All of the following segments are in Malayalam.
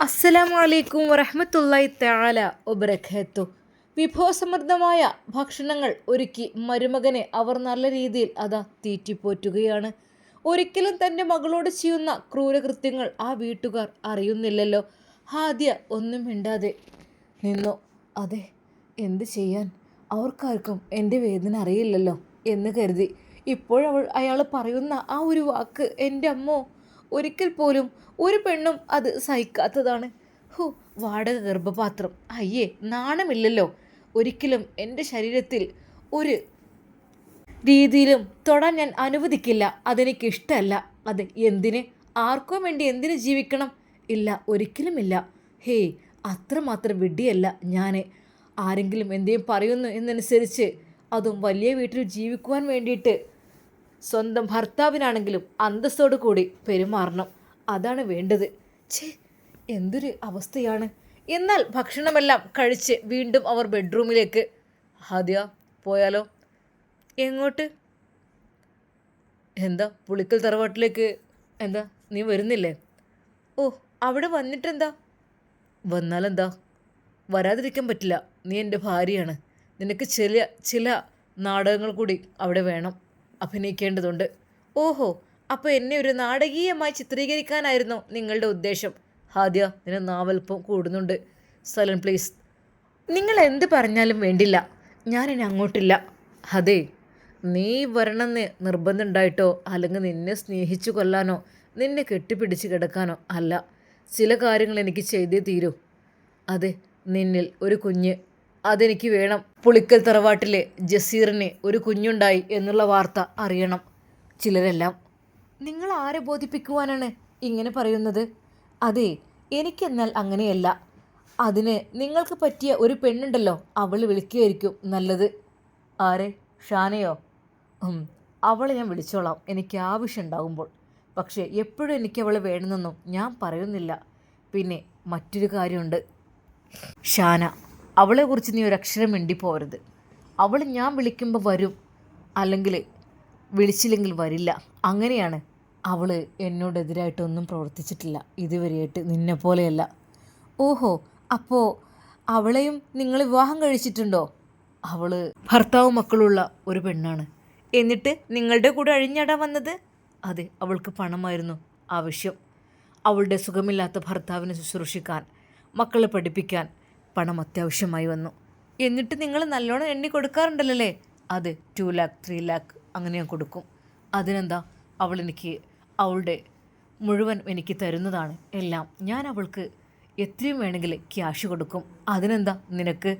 അസ്സലാമു അലൈക്കും വറഹ്മത്തുള്ളാഹി തആല വബറകാത്തു. വിഭവസമൃദ്ധമായ ഭക്ഷണങ്ങൾ ഒരുക്കി മരുമകനെ അവർ നല്ല രീതിയിൽ അതാ തീറ്റിപ്പോറ്റുകയാണ്. ഒരിക്കലും തന്റെ മകളോട് ചെയ്യുന്ന ക്രൂരകൃത്യങ്ങൾ ആ വീട്ടുകാർ അറിയുന്നില്ലല്ലോ. ഹാദ്യ ഒന്നും മിണ്ടാതെ നിന്നു. അതെ എന്ത് ചെയ്യാൻ? അവർക്കാർക്കും എന്റെ വേദന അറിയില്ലല്ലോ എന്ന് കരുതി. ഇപ്പോഴവൾ അയാൾ പറയുന്ന ആ ഒരു വാക്ക് എന്റെ അമ്മോ ഒരിക്കൽ പോലും ഒരു പെണ്ണും അത് സഹിക്കാത്തതാണ്. ഹോ വാടക ഗർഭപാത്രം. അയ്യേ നാണമില്ലല്ലോ. ഒരിക്കലും എന്റെ ശരീരത്തിൽ ഒരു രീതിയിലും തൊടാൻ ഞാൻ അനുവദിക്കില്ല. അതെനിക്ക് ഇഷ്ടമല്ല. അത് എന്തിന്? ആർക്കോ വേണ്ടി എന്തിന് ജീവിക്കണം? ഇല്ല ഒരിക്കലുമില്ല. ഹേ അത്രമാത്രം വിഡ്ഢിയല്ല ഞാൻ ആരെങ്കിലും എന്തെങ്കിലും പറയുന്നു എന്നനുസരിച്ച് അതും വലിയ വീട്ടിൽ ജീവിക്കുവാൻ വേണ്ടിയിട്ട് സ്വന്തം ഭർത്താവിനാണെങ്കിലും അന്തസ്സോടു കൂടി പെരുമാറണം. അതാണ് വേണ്ടത്. ഛേ എന്തൊരു അവസ്ഥയാണ്. എന്നാൽ ഭക്ഷണമെല്ലാം കഴിച്ച് വീണ്ടും അവർ ബെഡ്റൂമിലേക്ക്. ആദ്യ പോയാലോ? എങ്ങോട്ട്? എന്താ പുളിക്കൽ തറവാട്ടിലേക്ക്? എന്താ നീ വരുന്നില്ലേ? ഓ അവിടെ വന്നിട്ടെന്താ? വന്നാലെന്താ? വരാതിരിക്കാൻ പറ്റില്ല. നീ എന്റെ ഭാര്യയാണ്. നിനക്ക് ചില ചില നാടകങ്ങൾ കൂടി അവിടെ വേണം. അഭിനയിക്കേണ്ടതുണ്ട്. ഓഹോ അപ്പോൾ എന്നെ ഒരു നാടകീയമായി ചിത്രീകരിക്കാനായിരുന്നു നിങ്ങളുടെ ഉദ്ദേശം. ഹാദ്യ നിന്നെ നാവൽപ്പം കൂടുന്നുണ്ട്. സലൻ പ്ലീസ്. നിങ്ങൾ എന്ത് പറഞ്ഞാലും വേണ്ടില്ല. ഞാൻ ഞാനിനി അങ്ങോട്ടില്ല. അതെ നീ വരണമെന്ന് നിർബന്ധമുണ്ടായിട്ടോ അല്ലെങ്കിൽ നിന്നെ സ്നേഹിച്ചു കൊല്ലാനോ? നിന്നെ കെട്ടിപ്പിടിച്ച് കിടക്കാനോ? അല്ല ചില കാര്യങ്ങൾ എനിക്ക് ചെയ്തേ തീരൂ. അതെ നിന്നിൽ ഒരു കുഞ്ഞ് അതെനിക്ക് വേണം. പുളിക്കൽ തറവാട്ടിലെ ജസീറിന് ഒരു കുഞ്ഞുണ്ടായി എന്നുള്ള വാർത്ത അറിയണം. ചിലരെല്ലാം നിങ്ങൾ ആരെ ബോധിപ്പിക്കുവാനാണ് ഇങ്ങനെ പറയുന്നത്? അതെ എനിക്കെന്നാൽ അങ്ങനെയല്ല. അതിന് നിങ്ങൾക്ക് പറ്റിയ ഒരു പെണ്ണുണ്ടല്ലോ അവൾ വിളിക്കുകയായിരിക്കും നല്ലത്. ആരെ? ഷാനയോ? അവളെ ഞാൻ വിളിച്ചോളാം. എനിക്ക് ആവശ്യമുണ്ടാകുമ്പോൾ പക്ഷേ എപ്പോഴും എനിക്ക് അവളെ വേണമെന്നൊന്നും ഞാൻ പറയുന്നില്ല. പിന്നെ മറ്റൊരു കാര്യമുണ്ട്. ഷാന അവളെക്കുറിച്ച് നീ ഒരക്ഷരം പോരുത് അവൾ ഞാൻ വിളിക്കുമ്പോൾ വരും. അല്ലെങ്കിൽ വിളിച്ചില്ലെങ്കിൽ വരില്ല. അങ്ങനെയാണ് അവൾ എന്നോടെതിരായിട്ടൊന്നും പ്രവർത്തിച്ചിട്ടില്ല. ഇതുവരെയായിട്ട് നിന്നെ പോലെയല്ല. ഓഹോ അപ്പോൾ അവളെയും നിങ്ങൾ വിവാഹം കഴിച്ചിട്ടുണ്ടോ? അവൾ ഭർത്താവും മക്കളുള്ള ഒരു പെണ്ണാണ്. എന്നിട്ട് നിങ്ങളുടെ കൂടെ അഴിഞ്ഞാടാൻ വന്നത്? അതെ അവൾക്ക് പണമായിരുന്നു ആവശ്യം. അവളുടെ സുഖമില്ലാത്ത ഭർത്താവിനെ ശുശ്രൂഷിക്കാൻ മക്കളെ പഠിപ്പിക്കാൻ പണം അത്യാവശ്യമായി വന്നു. എന്നിട്ട് നിങ്ങൾ നല്ലോണം എണ്ണി കൊടുക്കാറുണ്ടല്ലേ അതെ ടു ലാക്ക് ത്രീ ലാക്ക് അങ്ങനെ ഞാൻ കൊടുക്കും. അതിനെന്താ? അവൾ എനിക്ക് അവളുടെ മുഴുവൻ എനിക്ക് തരുന്നതാണ് എല്ലാം. ഞാൻ അവൾക്ക് എത്രയും വേണമെങ്കിൽ ക്യാഷ് കൊടുക്കും. അതിനെന്താ? നിനക്ക്?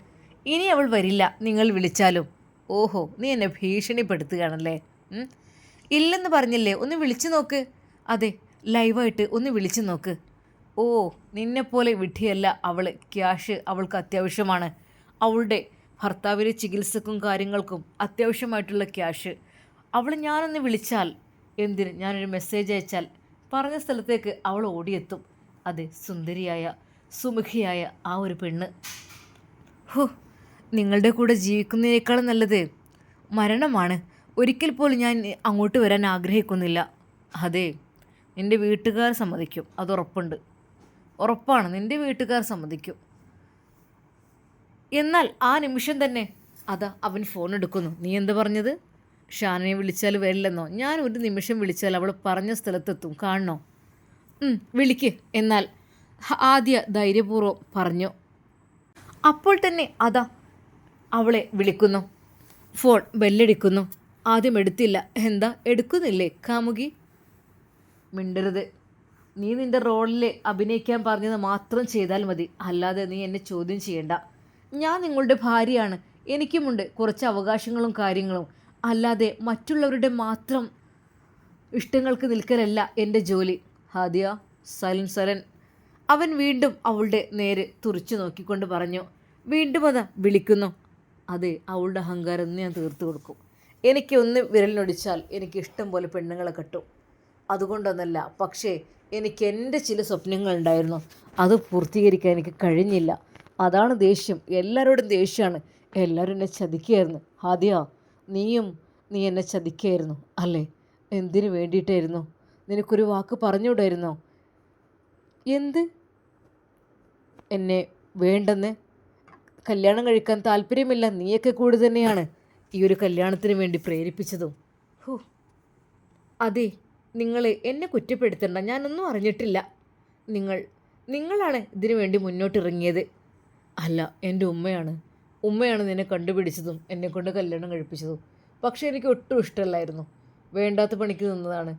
ഇനി അവൾ വരില്ല. നിങ്ങൾ വിളിച്ചാലും. ഓഹോ നീ എന്നെ ഭീഷണിപ്പെടുത്തുകയാണല്ലേ? ഇല്ലെന്ന് പറഞ്ഞില്ലേ? ഒന്ന് വിളിച്ചു നോക്ക്. അതെ ലൈവായിട്ട് ഒന്ന് വിളിച്ചു നോക്ക്. ഓ നിന്നെപ്പോലെ വിഡ്ഢിയല്ല അവൾ ക്യാഷ് അവൾക്ക് അത്യാവശ്യമാണ്. അവളുടെ ഭർത്താവിന്റെ ചികിത്സക്കും കാര്യങ്ങൾക്കും അത്യാവശ്യമായിട്ടുള്ള ക്യാഷ്. അവൾ ഞാനൊന്ന് വിളിച്ചാൽ? എന്തിന്? ഞാനൊരു മെസ്സേജ് അയച്ചാൽ? പറഞ്ഞ സ്ഥലത്തേക്ക് അവൾ ഓടിയെത്തും. അതെ സുന്ദരിയായ സുമുഖിയായ ആ ഒരു പെണ്ണ്. ഹോ നിങ്ങളുടെ കൂടെ ജീവിക്കുന്നതിനേക്കാൾ നല്ലത് മരണമാണ്. ഒരിക്കൽ പോലും ഞാൻ അങ്ങോട്ട് വരാൻ ആഗ്രഹിക്കുന്നില്ല. അതെ എന്റെ വീട്ടുകാർ സമ്മതിക്കും. അത് ഉറപ്പുണ്ട്. ഉറപ്പാണ്. നിന്റെ വീട്ടുകാർ സമ്മതിക്കും. എന്നാൽ ആ നിമിഷം തന്നെ അതാ അവൻ ഫോൺ എടുക്കുന്നു. നീ എന്ത് പറഞ്ഞത്? ഷാനയെ വിളിച്ചാൽ വരില്ലെന്നോ? ഞാൻ ഒരു നിമിഷം വിളിച്ചാൽ അവൾ പറഞ്ഞ സ്ഥലത്തെത്തും. കാണണോ? വിളിക്ക്. എന്നാൽ ആദ്യ ധൈര്യപൂർവം പറഞ്ഞു. അപ്പോൾ തന്നെ അതാ അവളെ വിളിക്കുന്നു. ഫോൺ ബെല്ലടിക്കുന്നു. ആദ്യം എടുത്തില്ല. എന്താ? എടുക്കുന്നില്ലേ കാമുകി? മിണ്ടരുത്. നീ നിന്റെ റോളിൽ അഭിനയിക്കാൻ പറഞ്ഞത് മാത്രം ചെയ്താൽ മതി. അല്ലാതെ നീ എന്നെ ചോദ്യം ചെയ്യണ്ട. ഞാൻ നിങ്ങളുടെ ഭാര്യയാണ്. എനിക്കുമുണ്ട് കുറച്ച് അവകാശങ്ങളും കാര്യങ്ങളും. അല്ലാതെ മറ്റുള്ളവരുടെ മാത്രം ഇഷ്ടങ്ങൾക്ക് നിൽക്കലല്ല എന്റെ ജോലി. ഹാദിയ സലൻ സലൻ അവൻ വീണ്ടും അവളുടെ നേരെ തുറച്ചു നോക്കിക്കൊണ്ട് പറഞ്ഞു വീണ്ടും അത് വിളിക്കുന്നു. അതെ അവളുടെ അഹങ്കാരം ഞാൻ തീർത്തു കൊടുക്കും. എനിക്കൊന്ന് വിരലിനൊടിച്ചാൽ എനിക്ക് ഇഷ്ടം പോലെ പെണ്ണുങ്ങളെ കെട്ടും. അതുകൊണ്ടൊന്നല്ല. പക്ഷേ എനിക്ക് എന്റെ ചില സ്വപ്നങ്ങൾ ഉണ്ടായിരുന്നു അത് പൂർത്തീകരിക്കാൻ എനിക്ക് കഴിഞ്ഞില്ല. അതാണ് ദേഷ്യം. എല്ലാവരോടും ദേഷ്യമാണ്. എല്ലാവരും എന്നെ ചതിക്കുകയായിരുന്നു. ആദ്യ നീയും നീ എന്നെ ചതിക്കുകയായിരുന്നു അല്ലേ? എന്തിനു വേണ്ടിയിട്ടായിരുന്നു? നിനക്കൊരു വാക്ക് പറഞ്ഞുകൂടായിരുന്നോ? എന്ത്? എന്നെ വേണ്ടെന്ന്? കല്യാണം കഴിക്കാൻ താല്പര്യമില്ല. നീയൊക്കെ കൂടി തന്നെയാണ് ഈ ഒരു കല്യാണത്തിന് വേണ്ടി പ്രേരിപ്പിച്ചതും. അതെ നിങ്ങൾ എന്നെ കുറ്റപ്പെടുത്തണ്ട. ഞാനൊന്നും അറിഞ്ഞിട്ടില്ല. നിങ്ങൾ നിങ്ങളാണ് ഇതിനു വേണ്ടി മുന്നോട്ടിറങ്ങിയത്. അല്ല എന്റെ ഉമ്മയാണ്. ഉമ്മയാണ് നിന്നെ കണ്ടുപിടിച്ചതും എന്നെ കൊണ്ട് കല്യാണം കഴിപ്പിച്ചതും. പക്ഷേ എനിക്ക് ഒട്ടും ഇഷ്ടമല്ലായിരുന്നു. വേണ്ടാത്ത പണിക്ക് നിന്നതാണ്.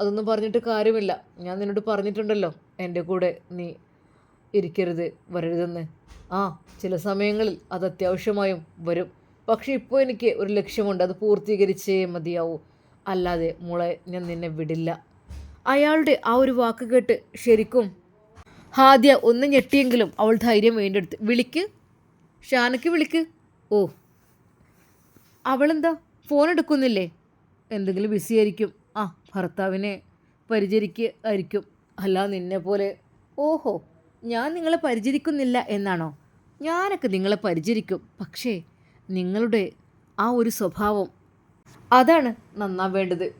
അതൊന്നും പറഞ്ഞിട്ട് കാര്യമില്ല. ഞാൻ നിന്നോട് പറഞ്ഞിട്ടുണ്ടല്ലോ എന്റെ കൂടെ നീ ഇരിക്കരുത് വരരുതെന്ന്. ആ ചില സമയങ്ങളിൽ അത് അത്യാവശ്യമായും വരും. പക്ഷേ ഇപ്പോൾ എനിക്ക് ഒരു ലക്ഷ്യമുണ്ട്. അത് പൂർത്തീകരിച്ചേ മതിയാവൂ. അല്ലാതെ മോളെ ഞാൻ നിന്നെ വിടില്ല. അയാളുടെ ആ ഒരു വാക്ക് കേട്ട് ശരിക്കും ഹാദ്യ ഒന്ന് ഞെട്ടിയെങ്കിലും അവൾ ധൈര്യം വീണ്ടെടുത്ത്. വിളിക്ക്. ഷാനയ്ക്ക് വിളിക്ക്. ഓ. അവളെന്താ? ഫോൺ എടുക്കുന്നില്ലേ? എന്തെങ്കിലും ബിസി ആയിരിക്കും. ആ ഭർത്താവിനെ പരിചരിക്കുക ആയിരിക്കും. അല്ല നിന്നെ പോലെ. ഓഹോ ഞാൻ നിങ്ങളെ പരിചരിക്കുന്നില്ല എന്നാണോ? ഞാനൊക്കെ നിങ്ങളെ പരിചരിക്കും. പക്ഷേ നിങ്ങളുടെ ആ ഒരു സ്വഭാവം അതാണ് നന്നാവേണ്ടത്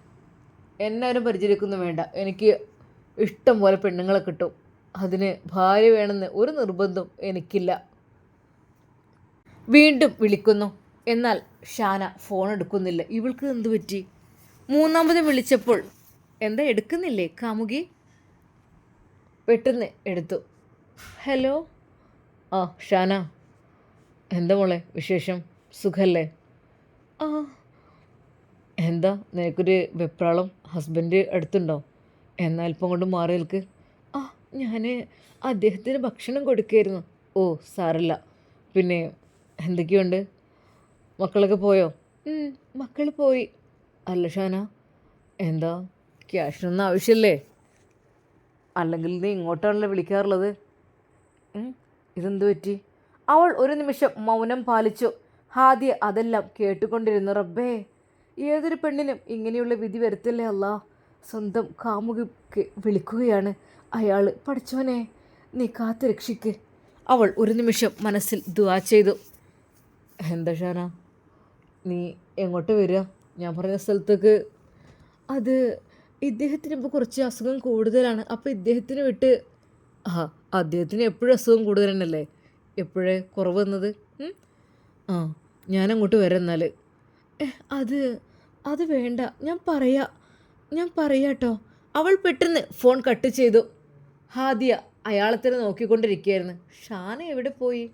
എന്നാരും പരിചരിക്കുന്നു വേണ്ട. എനിക്ക് ഇഷ്ടം പോലെ പെണ്ണുങ്ങളെ കിട്ടും. അതിന് ഭാര്യ വേണമെന്ന് ഒരു നിർബന്ധം എനിക്കില്ല. വീണ്ടും വിളിക്കുന്നു. എന്നാൽ ഷാന ഫോൺ എടുക്കുന്നില്ല. ഇവൾക്ക് എന്തു പറ്റി? മൂന്നാമത് വിളിച്ചപ്പോൾ എന്താ എടുക്കുന്നില്ലേ കാമുകി? പെട്ടെന്ന് എടുത്തു. ഹലോ? ആ ഷാന. എന്താ മോളെ വിശേഷം? സുഖല്ലേ? ആ എന്താ നിനക്കൊരു വെപ്രാളം ഹസ്ബൻഡ് അടുത്തുണ്ടോ? എന്നാൽ കൊണ്ട് മാറി നിൽക്ക്. ആ ഞാൻ അദ്ദേഹത്തിന് ഭക്ഷണം കൊടുക്കായിരുന്നു. ഓ സാറില്ല പിന്നെ എന്തൊക്കെയുണ്ട്? മക്കളൊക്കെ പോയോ? മക്കൾ പോയി. അല്ല ഷാന എന്താ? ക്യാഷിനൊന്നും ആവശ്യമില്ലേ അല്ലെങ്കിൽ നീ ഇങ്ങോട്ടാണല്ലോ വിളിക്കാറുള്ളത്? ഇതെന്ത് പറ്റി? അവൾ ഒരു നിമിഷം മൗനം പാലിച്ചു. ഹാദ്യ അതെല്ലാം കേട്ടുകൊണ്ടിരുന്നു റബ്ബേ. ഏതൊരു പെണ്ണിനും ഇങ്ങനെയുള്ള വിധി വരുത്തല്ലേ അല്ല? സ്വന്തം കാമുകിക്ക് വിളിക്കുകയാണ് അയാൾ പഠിച്ചോനെ നീ കാത്തു രക്ഷിക്ക്. അവൾ ഒരു നിമിഷം മനസ്സിൽ ദുവാ ചെയ്തു. എന്താ ഷാന? നീ എങ്ങോട്ട് വരിക? ഞാൻ പറഞ്ഞ സ്ഥലത്തേക്ക്. അത് ഇദ്ദേഹത്തിന് ഇപ്പോൾ കുറച്ച് അസുഖം കൂടുതലാണ്. അപ്പോൾ ഇദ്ദേഹത്തിന് വിട്ട് ആ അദ്ദേഹത്തിന് എപ്പോഴും അസുഖം കൂടുതൽ എപ്പോഴേ കുറവ് വന്നത്? ആ ഞാനങ്ങോട്ട് വരാം എന്നാൽ അത് അത് വേണ്ട. ഞാൻ പറയാ ഞാൻ പറയാട്ടോ അവൾ പെട്ടെന്ന് ഫോൺ കട്ട് ചെയ്തു. ഹാദിയ അയാളെ തന്നെ നോക്കിക്കൊണ്ടിരിക്കുകയായിരുന്നു. ഷാന എവിടെ പോയി?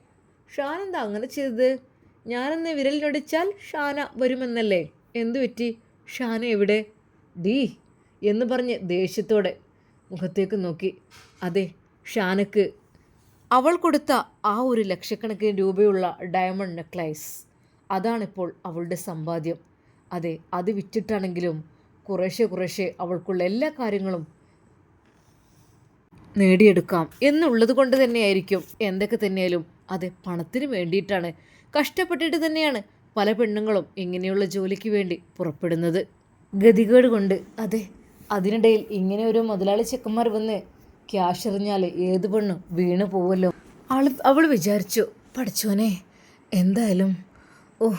ഷാന എന്താ അങ്ങനെ ചെയ്തത്? ഞാനെന്ന് വിരലിനൊടിച്ചാൽ ഷാന വരുമെന്നല്ലേ? എന്തു പറ്റി? ഷാന എവിടെ? ഡീ എന്ന് പറഞ്ഞ് ദേഷ്യത്തോടെ മുഖത്തേക്ക് നോക്കി. അതെ ഷാനക്ക് അവൾ കൊടുത്ത ആ ഒരു ലക്ഷക്കണക്കിന് രൂപയുള്ള ഡയമണ്ട് നെക്ലൈസ് അതാണിപ്പോൾ അവളുടെ സമ്പാദ്യം. അതെ അത് വിറ്റിട്ടാണെങ്കിലും കുറേശ്ശെ കുറേശ്ശെ അവൾക്കുള്ള എല്ലാ കാര്യങ്ങളും നേടിയെടുക്കാം എന്നുള്ളത് കൊണ്ട് തന്നെയായിരിക്കും. എന്തൊക്കെ തന്നെയാലും അതെ പണത്തിന് വേണ്ടിയിട്ടാണ്. കഷ്ടപ്പെട്ടിട്ട് തന്നെയാണ് പല പെണ്ണുങ്ങളും ഇങ്ങനെയുള്ള ജോലിക്ക് വേണ്ടി പുറപ്പെടുന്നത്. ഗതികേട് കൊണ്ട് അതെ അതിനിടയിൽ ഇങ്ങനെ ഒരു മുതലാളി ചെക്കന്മാർ വന്ന് ക്യാഷ് എറിഞ്ഞാൽ ഏത് പെണ്ണും വീണു പോവല്ലോ. അവൾ അവൾ വിചാരിച്ചു പഠിച്ചോനെ എന്തായാലും ഓ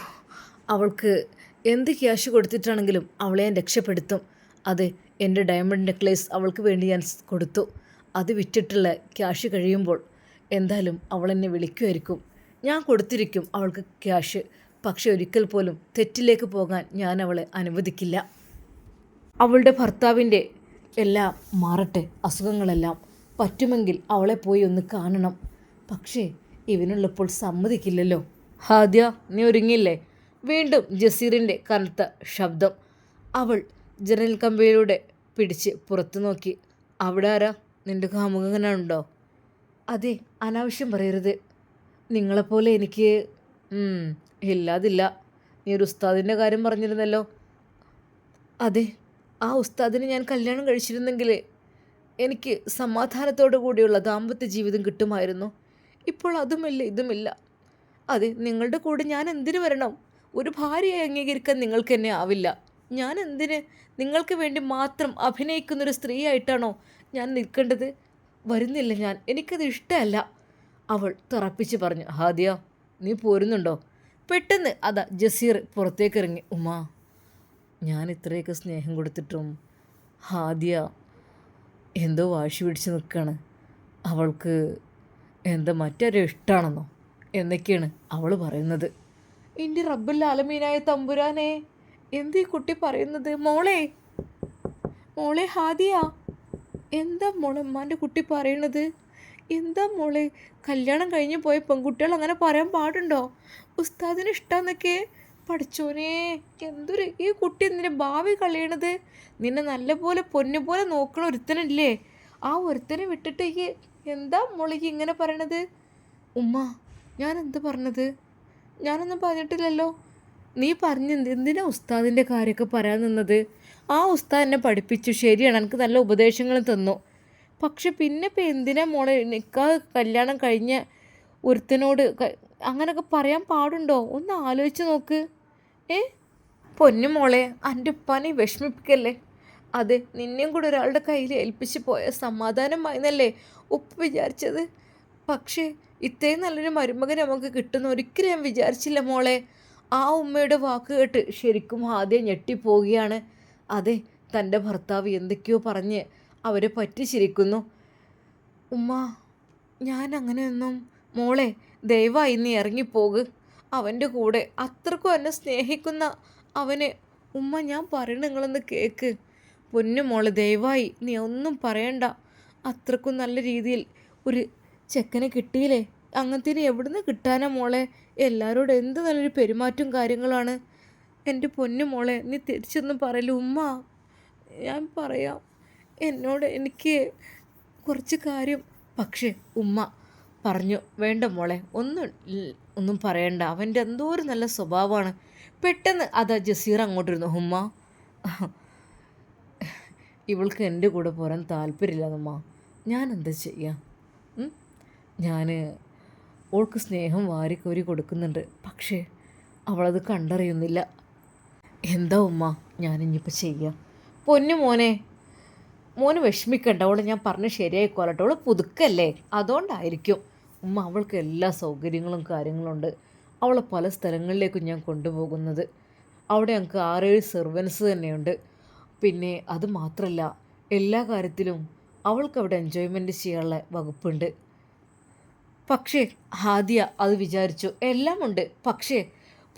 അവൾക്ക് എന്ത് ക്യാഷ് കൊടുത്തിട്ടാണെങ്കിലും അവളെ ഞാൻ രക്ഷപ്പെടുത്തും. അതെ എന്റെ ഡയമണ്ട് നെക്ലേസ് അവൾക്ക് വേണ്ടി ഞാൻ കൊടുത്തു. അത് വിറ്റിട്ടുള്ള ക്യാഷ് കഴിയുമ്പോൾ എന്തായാലും അവൾ എന്നെ വിളിക്കുമായിരിക്കും. ഞാൻ കൊടുത്തിരിക്കും അവൾക്ക് ക്യാഷ്. പക്ഷെ ഒരിക്കൽ പോലും തെറ്റിലേക്ക് പോകാൻ ഞാൻ അവളെ അനുവദിക്കില്ല. അവളുടെ ഭർത്താവിന്റെ എല്ലാം മാറട്ടെ അസുഖങ്ങളെല്ലാം പറ്റുമെങ്കിൽ അവളെ പോയി ഒന്ന് കാണണം. പക്ഷേ ഇവനുള്ളപ്പോൾ സമ്മതിക്കില്ലല്ലോ. ഹാദ്യ നീ ഒരുങ്ങിയില്ലേ? വീണ്ടും ജസീറിന്റെ കനത്ത ശബ്ദം. അവൾ ജനൽ കമ്പിയിലൂടെ പിടിച്ച് പുറത്തു നോക്കി. അവിടെ ആരാ? നിന്റെ ഉണ്ടോ അതെ അനാവശ്യം പറയരുത്. നിങ്ങളെപ്പോലെ എനിക്ക് ഇല്ലാതില്ല. നീ ഒരു ഉസ്താദിന്റെ കാര്യം പറഞ്ഞിരുന്നല്ലോ. അതെ ആ ഉസ്താദിനെ ഞാൻ കല്യാണം കഴിച്ചിരുന്നെങ്കിൽ എനിക്ക് സമാധാനത്തോടു കൂടിയുള്ള ദാമ്പത്യ ജീവിതം കിട്ടുമായിരുന്നു. ഇപ്പോൾ അതുമില്ല ഇതുമില്ല. അതെ നിങ്ങളുടെ കൂടെ ഞാൻ എന്തിനു വരണം? ഒരു ഭാര്യയെ അംഗീകരിക്കാൻ നിങ്ങൾക്ക് എന്നെ ആവില്ല. ഞാൻ എന്തിന്? നിങ്ങൾക്ക് വേണ്ടി മാത്രം അഭിനയിക്കുന്നൊരു സ്ത്രീയായിട്ടാണോ ഞാൻ നിൽക്കേണ്ടത്? വരുന്നില്ല ഞാൻ. എനിക്കത് ഇഷ്ടമല്ല. അവൾ തറപ്പിച്ച് പറഞ്ഞു ഹാദിയ നീ പോരുന്നുണ്ടോ? പെട്ടെന്ന് അതാ ജസീർ പുറത്തേക്ക് ഇറങ്ങി ഉമ ഞാൻ ഇത്രയൊക്കെ സ്നേഹം കൊടുത്തിട്ടും ഹാദിയ എന്തോ വാശി പിടിച്ച് നിൽക്കുകയാണ്. അവൾക്ക് എന്താ മറ്റൊരു ഇഷ്ടമാണെന്നോ എന്നൊക്കെയാണ് അവൾ പറയുന്നത്. എന്റെ റബ്ബുൽ ആലമീനായ തമ്പുരാനെ എന്തീ കുട്ടി പറയുന്നത്? മോളെ മോളെ ഹാദിയ എന്താ മോളെ ഉമ്മാന്റെ കുട്ടി പറയണത് എന്താ മോളെ കല്യാണം കഴിഞ്ഞ് പോയ പെൺകുട്ടികൾ അങ്ങനെ പറയാൻ പാടുണ്ടോ? ഉസ്താദിന് ഇഷ്ടമെന്നൊക്കെ പഠിച്ചോനെ എന്തൊരു ഈ കുട്ടി നിന്റെ ഭാവി കളയണത്? നിന്നെ നല്ലപോലെ പൊന്നു പോലെ നോക്കണ ഒരുത്തനല്ലേ? ആ ഒരുത്തനെ വിട്ടിട്ട് എന്താ മോളേക്ക് ഇങ്ങനെ പറയണത്? ഉമ്മ ഞാൻ എന്ത് പറഞ്ഞത്? ഞാനൊന്നും പറഞ്ഞിട്ടില്ലല്ലോ. നീ പറഞ്ഞ് എന്തിനാ ഉസ്താദിന്റെ കാര്യമൊക്കെ പറയാൻ നിന്നത്? ആ ഉസ്താദ് എന്നെ പഠിപ്പിച്ചു ശരിയാണ്. എനിക്ക് നല്ല ഉപദേശങ്ങൾ തന്നു. പക്ഷെ പിന്നെ ഇപ്പം എന്തിനാ മോളെ? നിൽക്കാ കല്യാണം കഴിഞ്ഞ ഒരുത്തനോട് അങ്ങനെയൊക്കെ പറയാൻ പാടുണ്ടോ? ഒന്ന് ആലോചിച്ച് നോക്ക്. ഏ? പൊന്നു മോളെ എന്റെ ഉപ്പാനെ വിഷമിപ്പിക്കല്ലേ? അതെ നിന്നെയും കൂടെ ഒരാളുടെ കയ്യിൽ ഏൽപ്പിച്ച് പോയ സമാധാനമായിരുന്നല്ലേ ഉപ്പ് വിചാരിച്ചത്? പക്ഷേ ഇത്രയും നല്ലൊരു മരുമകൻ നമുക്ക് കിട്ടുന്ന ഒരിക്കലും ഞാൻ വിചാരിച്ചില്ല മോളെ. ആ ഉമ്മയുടെ വാക്ക് കേട്ട് ശരിക്കും ആദ്യം ഞെട്ടിപ്പോവുകയാണ്. അതെ തന്റെ ഭർത്താവ് എന്തൊക്കെയോ പറഞ്ഞ് അവരെ പറ്റിച്ചിരിക്കുന്നു ഉമ്മ ഞാൻ അങ്ങനെയൊന്നും മോളെ ദയവായി നീ ഇറങ്ങിപ്പോക്. അവന്റെ കൂടെ അത്രക്കും എന്നെ സ്നേഹിക്കുന്ന അവനെ ഉമ്മ ഞാൻ പറയണ നിങ്ങളൊന്ന് കേക്ക്. പൊന്നു മോളെ ദയവായി നീ ഒന്നും പറയണ്ട. അത്രക്കും നല്ല രീതിയിൽ ഒരു ചെക്കനെ കിട്ടിയില്ലേ? അങ്ങനത്തിന് എവിടുന്ന് കിട്ടാനാ മോളെ? എല്ലാവരോടും എന്ത് നല്ലൊരു പെരുമാറ്റവും കാര്യങ്ങളാണ് എന്റെ പൊന്നു മോളെ നീ തിരിച്ചൊന്നും പറയല്ല ഉമ്മ? ഞാൻ പറയാം എന്നോട് എനിക്ക് കുറച്ച് കാര്യം. പക്ഷേ ഉമ്മ പറഞ്ഞു വേണ്ട മോളെ ഒന്നും ഒന്നും പറയണ്ട. അവന്റെ എന്തോ ഒരു നല്ല സ്വഭാവമാണ്. പെട്ടെന്ന് അതാ ജസീർ അങ്ങോട്ടിരുന്നു. ഉമ്മ ഇവൾക്ക് എന്റെ കൂടെ പോരാൻ താല്പര്യമില്ലെന്നമ്മ ഞാൻ എന്താ ചെയ്യാം? ഞാൻ ഓൾക്ക് സ്നേഹം വാരിക്കോരി കൊടുക്കുന്നുണ്ട്. പക്ഷേ അവളത് കണ്ടറിയുന്നില്ല. എന്താ ഉമ്മ? ഞാനിനിയിപ്പോൾ ചെയ്യാം. പൊന്നു മോനെ. മോന് വിഷമിക്കണ്ട. അവളെ ഞാൻ പറഞ്ഞ് ശരിയായിക്കോലട്ടെ അവൾ പുതുക്കല്ലേ? അതുകൊണ്ടായിരിക്കും. ഉമ്മ അവൾക്ക് എല്ലാ സൗകര്യങ്ങളും കാര്യങ്ങളും ഉണ്ട് അവളെ പല സ്ഥലങ്ങളിലേക്കും ഞാൻ കൊണ്ടുപോകുന്നത്. അവിടെ ഞങ്ങൾക്ക് ആറേഴ് സെർവൻസ് തന്നെയുണ്ട്. പിന്നെ അത് മാത്രമല്ല എല്ലാ കാര്യത്തിലും അവൾക്ക് അവിടെ എൻജോയ്മെന്റ് ചെയ്യാനുള്ള വകുപ്പുണ്ട്. പക്ഷേ ഹാദിയ അത് വിചാരിച്ചു. എല്ലാമുണ്ട് പക്ഷേ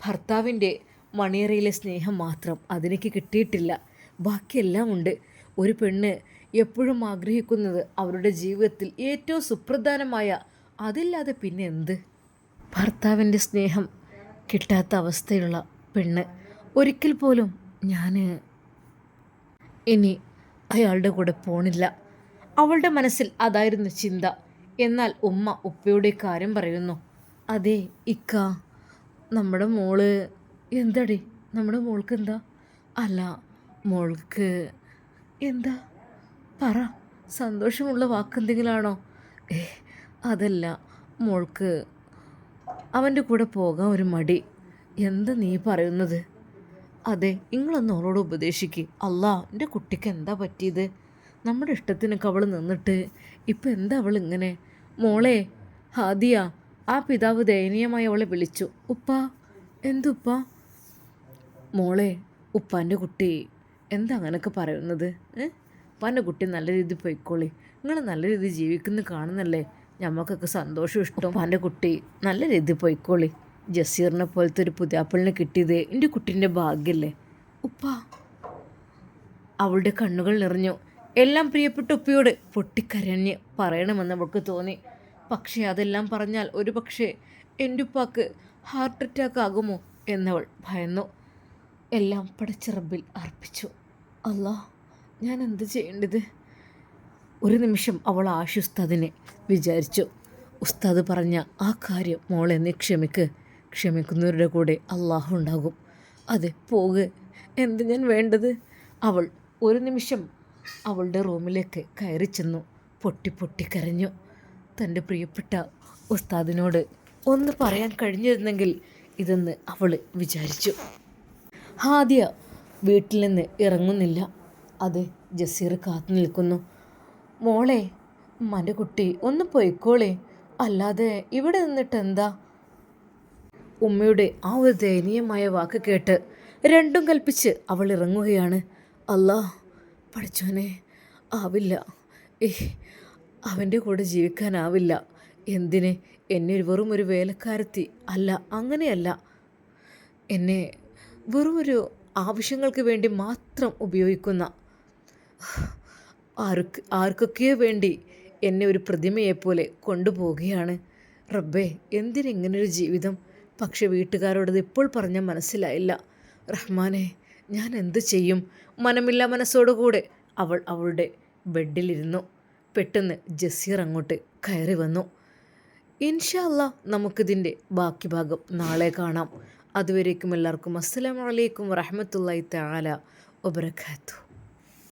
ഭർത്താവിന്റെ മണിയറയിലെ സ്നേഹം മാത്രം അതിനേക്ക് കിട്ടിയിട്ടില്ല. ബാക്കിയെല്ലാം ഉണ്ട്. ഒരു പെണ്ണ് എപ്പോഴും ആഗ്രഹിക്കുന്നത് അവരുടെ ജീവിതത്തിൽ ഏറ്റവും സുപ്രധാനമായ അതില്ലാതെ പിന്നെ എന്ത്? ഭർത്താവിന്റെ സ്നേഹം കിട്ടാത്ത അവസ്ഥയുള്ള പെണ്ണ്. ഒരിക്കൽ പോലും ഞാൻ ഇനി അയാളുടെ കൂടെ പോണില്ല. അവളുടെ മനസ്സിൽ അതായിരുന്നു ചിന്ത. എന്നാൽ ഉമ്മ ഉപ്പയുടെ കാര്യം പറയുന്നു. അതെ ഇക്ക നമ്മുടെ മോൾ എന്താടി? നമ്മുടെ മോൾക്ക് എന്താ? അല്ല മോൾക്ക് എന്താ? പറ സന്തോഷമുള്ള വാക്കെന്തെങ്കിലാണോ? ഏ അതല്ല മോൾക്ക് അവന്റെ കൂടെ പോകാൻ ഒരു മടി. എന്താ നീ പറയുന്നത്? അതെ നിങ്ങളൊന്ന് അവളോട് ഉപദേശിക്ക്. അല്ല എന്റെ കുട്ടിക്ക് എന്താ പറ്റിയത്? നമ്മുടെ ഇഷ്ടത്തിനൊക്കെ അവൾ നിന്നിട്ട് ഇപ്പം എന്താ അവൾ ഇങ്ങനെ മോളെ ഹാദിയ ആ പിതാവ് ദയനീയമായി അവളെ വിളിച്ചു. ഉപ്പ എന്തുപ്പ? മോളെ ഉപ്പാന്റെ കുട്ടി എന്താ അങ്ങനെയൊക്കെ പറയുന്നത്? ഉപ്പാന്റെ കുട്ടി നല്ല രീതിയിൽ പോയിക്കോളി. നിങ്ങൾ നല്ല രീതിയിൽ ജീവിക്കുന്ന കാണുന്നല്ലേ? ഞമ്മക്കൊക്കെ സന്തോഷം ഇഷ്ടം. ഉപ്പാന്റെ കുട്ടി നല്ല രീതിയിൽ പോയിക്കോളി. ജസീറിനെ പോലത്തെ ഒരു പുതിയാപ്പിളിനെ കിട്ടിയത് എന്റെ കുട്ടീന്റെ ഭാഗ്യല്ലേ. ഉപ്പ അവളുടെ കണ്ണുകൾ നിറഞ്ഞു. എല്ലാം പ്രിയപ്പെട്ട ഉപ്പയോട് പൊട്ടിക്കരഞ്ഞ് പറയണമെന്ന് അവൾക്ക് തോന്നി. പക്ഷേ അതെല്ലാം പറഞ്ഞാൽ ഒരു പക്ഷേ എന്റെ ഉപ്പാക്ക് ഹാർട്ട് അറ്റാക്ക് ആകുമോ എന്നവൾ ഭയന്നു. എല്ലാം പടച്ചിറമ്പിൽ അർപ്പിച്ചു. അല്ലാ ഞാൻ എന്ത് ചെയ്യേണ്ടത്? ഒരു നിമിഷം അവൾ ആശു ഉസ്താദിനെ വിചാരിച്ചു. ഉസ്താദ് പറഞ്ഞ ആ കാര്യം മോളെ നീ ക്ഷമിക്ക്. ക്ഷമിക്കുന്നവരുടെ കൂടെ അള്ളാഹു ഉണ്ടാകും. അതെ പോകെ. എന്ത് ഞാൻ വേണ്ടത്? അവൾ ഒരു നിമിഷം അവളുടെ റൂമിലേക്ക് കയറി ചെന്നു. പൊട്ടി പൊട്ടി കരഞ്ഞു. തന്റെ പ്രിയപ്പെട്ട ഉസ്താദിനോട് ഒന്ന് പറയാൻ കഴിഞ്ഞിരുന്നെങ്കിൽ ഇതെന്ന് അവൾ വിചാരിച്ചു. ഹാദിയ വീട്ടിൽ നിന്ന് ഇറങ്ങുന്നില്ല. അത് ജസീർ കാത്തു നിൽക്കുന്നു. മോളെ ഉമ്മാന്റെ കുട്ടി ഒന്ന് പോയിക്കോളെ. അല്ലാതെ ഇവിടെ നിന്നിട്ട് എന്താ? ഉമ്മയുടെ ആ ഒരു ദയനീയമായ വാക്ക് കേട്ട് രണ്ടും കൽപ്പിച്ച് അവൾ ഇറങ്ങുകയാണ്. അല്ലാ പഠിച്ചോനെ ആവില്ല. ഏ അവന്റെ കൂടെ ജീവിക്കാനാവില്ല. എന്തിന്? എന്നെ ഒരു വെറും ഒരു വേലക്കാരത്തി അല്ല അങ്ങനെയല്ല. എന്നെ വെറും ഒരു ആവശ്യങ്ങൾക്ക് വേണ്ടി മാത്രം ഉപയോഗിക്കുന്ന ആർക്ക് ആർക്കൊക്കെയോ വേണ്ടി എന്നെ ഒരു പ്രതിമയെപ്പോലെ കൊണ്ടുപോവുകയാണ്. റബ്ബേ എന്തിനിങ്ങനൊരു ജീവിതം? പക്ഷെ വീട്ടുകാരോടത് ഇപ്പോൾ പറഞ്ഞാൽ മനസ്സിലായില്ല. റഹ്മാനെ ഞാൻ എന്തു ചെയ്യും? മനമില്ല മനസ്സോടുകൂടെ അവൾ അവളുടെ ബെഡിലിരുന്നു. പെട്ടെന്ന് ജസീർ അങ്ങോട്ട് കയറി വന്നു. ഇൻഷല്ല നമുക്കിതിന്റെ ബാക്കി ഭാഗം നാളെ കാണാം. അതുവരേക്കും എല്ലാവർക്കും അസ്സലാമലൈക്കും വറഹമത്തല്ലായി താല വബർക്കാത്തു